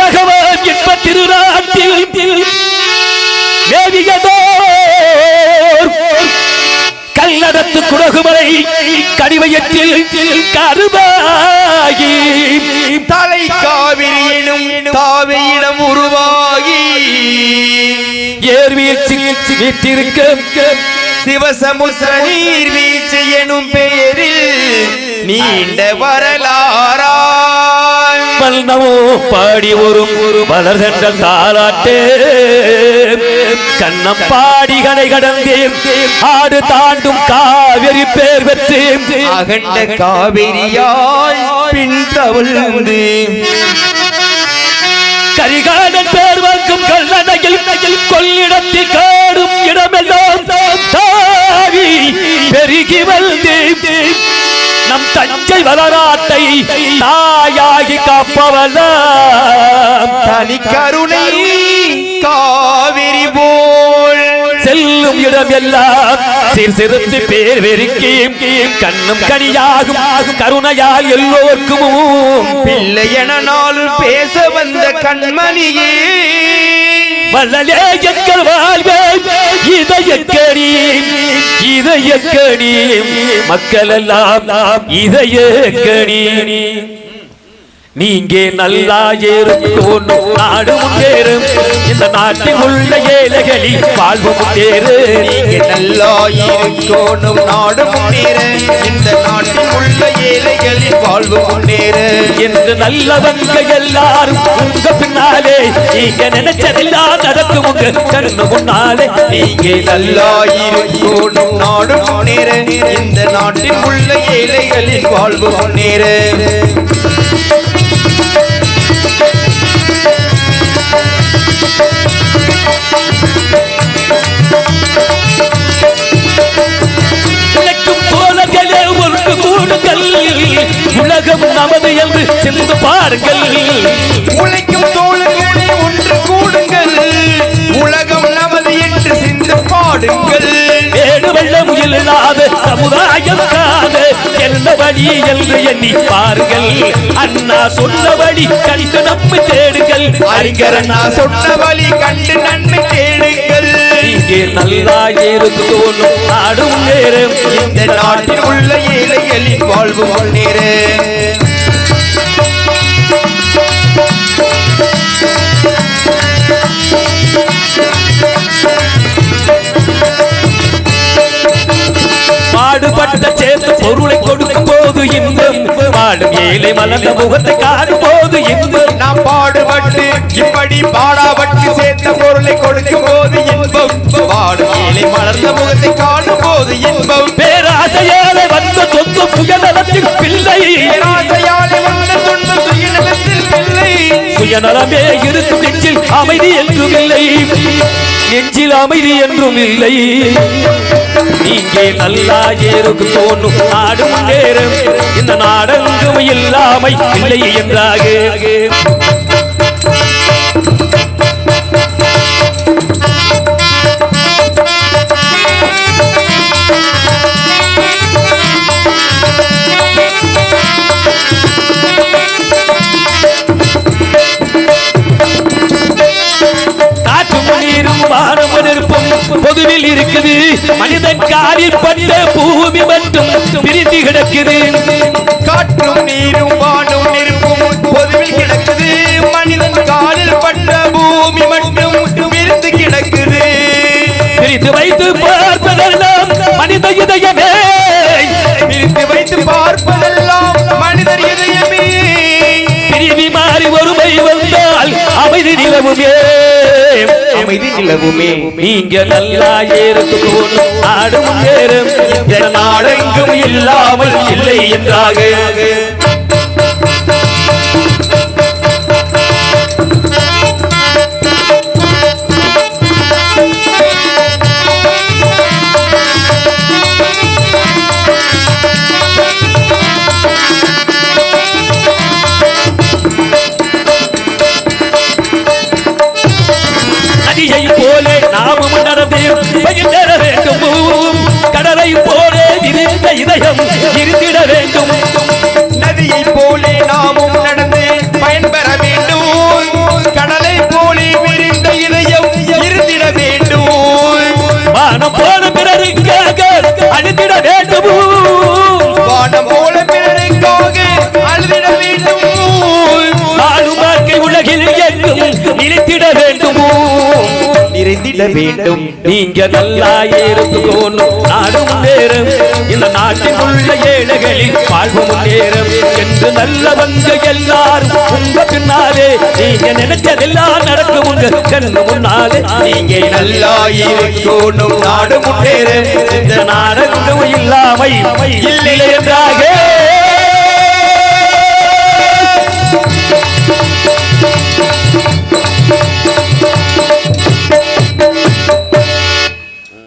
விண்ணகவன் இன்ப திருநாட்டில் மேவியதோ கல்லடத்து குடகுமலை கடிவயத்தில் கருவாகி தலை காவிரி எனும் தாவையிடம் உருவாகி ஏர்வீழ்ச்சி வீட்டிருக்க சிவசமுத்திர நீர்வீழ்ச்சி எனும் பெயரில் நீண்ட வரலாறாய் வல்னமோ பாடி ஒரு வளர்கின்ற தாலாட்டே. கண்ணம் பாடி கடை கடந்தே ஆடு தாண்டும் காவிரி பேர் பெற்று அகண்ட காவிரியாய் பின் தவழ்ந்து கரிகாலன் பேர் வாங்கும் கல்லணையில் கொள்ளிடத்தில் காடும் இடமெல்லாம் தாவி பெருகி வந்து நம் தஞ்சை வரலாற்றை தாயாகி காப்பவல்ல தனி கருணை காவிரி போல். செல்லும் இடம் எல்லாம் சீர்திருத்தி பேர் வெறுக்கி கண்ணும் கனியாகும் கருணையால் எல்லோருக்கும். பிள்ளை என நாளும் பேச வந்த கண்மணியே வள்ளலே எங்கள் வாழ்வே இதயக்கடி இதயக்கடி மக்கள் எல்லாம் இதயக்கடி நீங்க நல்லா இருக்கணும் நாடு முன்னேறும். இந்த நாட்டில் உள்ள ஏழைகளில் வாழ்வு முன்னேறு. நீங்க நல்லா இருக்கணும் நாடு முன்னேற. இந்த நாட்டில் உள்ள ஏழைகளின் வாழ்வு முன்னேற. என்று நல்லவங்க எல்லாரும் உங்க பின்னாலே நீங்க நினைச்சதெல்லாம் நடக்கும் உங்க கண்ணு முன்னாலே. நீங்க நல்லா இருக்கணும் நாடு முன்னேற. இந்த நாட்டில் உள்ள ஏழைகளின் வாழ்வு முன்னேற. உழைக்கும் தோழர்களே ஒன்று கூடுங்கள். உலகம் நமது என்று சிந்து பாருங்கள். உழைக்கும் தோழர்களே ஒன்று கூடுங்கள். உலகம் நமது என்று சிந்து பாடுங்கள். என்ன வழி என்று எண்ணி பாருங்கள். அண்ணா சொன்னபடி கண்டு நம்மை தேடுங்கள். அறிஞர் அண்ணா சொன்னபடி கண்டு நன்மை தேடுங்கள். இங்கே நல்லா இருக்கு தோணும் நாடும் நேரம். இந்த நாட்டில் உள்ள ஏழை ஏழைகளின் வாழ்வு முன்னேற ஏழை மலர்ந்த முகத்தை காணும் போது இன்பம். நாம் பாடுபட்டு இப்படி பாடாபட்டு சேர்த்த பொருளை கொடுக்கும் போது இன்பம். பாடும் ஏழை மலர்ந்த முகத்தை காணும் போது இன்பம். பேராசையாலே வந்த சொந்த சுயநலத்தின் பிள்ளை. பேராசையாலே வந்த துன்பம் சுயநலத்தில் பிள்ளை. சுயநலமே இருக்கும் நெஞ்சில் அமைதி என்றும் இல்லை நெஞ்சில் அமைதி என்றும் இல்லை இங்கே நல்லா ஏறுக்கு தோணும். நாடும் நேரம் இந்த நாடெங்கும் இல்லாமை இல்லை என்றாக. பொதுவில் இருக்குது. மனிதன் காலில் பட்ட பூமி மட்டும் பிரிந்து கிடக்குது. காற்றும் நீரும் வானும் நெருப்பும் பொதுவில் கிடக்குது. மனிதன் காலில் பட்ட பூமி மட்டும் விருந்து கிடக்குது. பிரித்து வைத்து பார்ப்பதெல்லாம் மனித இதயமே நிலவுமே நீங்க நல்லா இருக்கும் ஆடும் நேரம் நாடெங்கும் இல்லாமல் இல்லை என்றாக. நாமும் நடந்து வேண்டும். கடலை போலே விரிந்த இதயம் இருந்திட வேண்டும். இருந்திட வேண்டும். நீங்க நல்லா இருக்கணும் நாடு முன்னேறும் இந்த நாட்டில் உள்ள ஏழைகளின் வாழ்வு முன்னேறும் என்று நல்லவங்க எல்லாரும் உங்க பின்னாலே நீங்க நினைச்சதெல்லாம் நடக்கும் உங்க கண்ணு முன்னாலே. நீங்க நல்லா இருக்கணும் நாடு முன்னேற. இந்த நாடகம் இல்லாமை இல்லை என்றாக.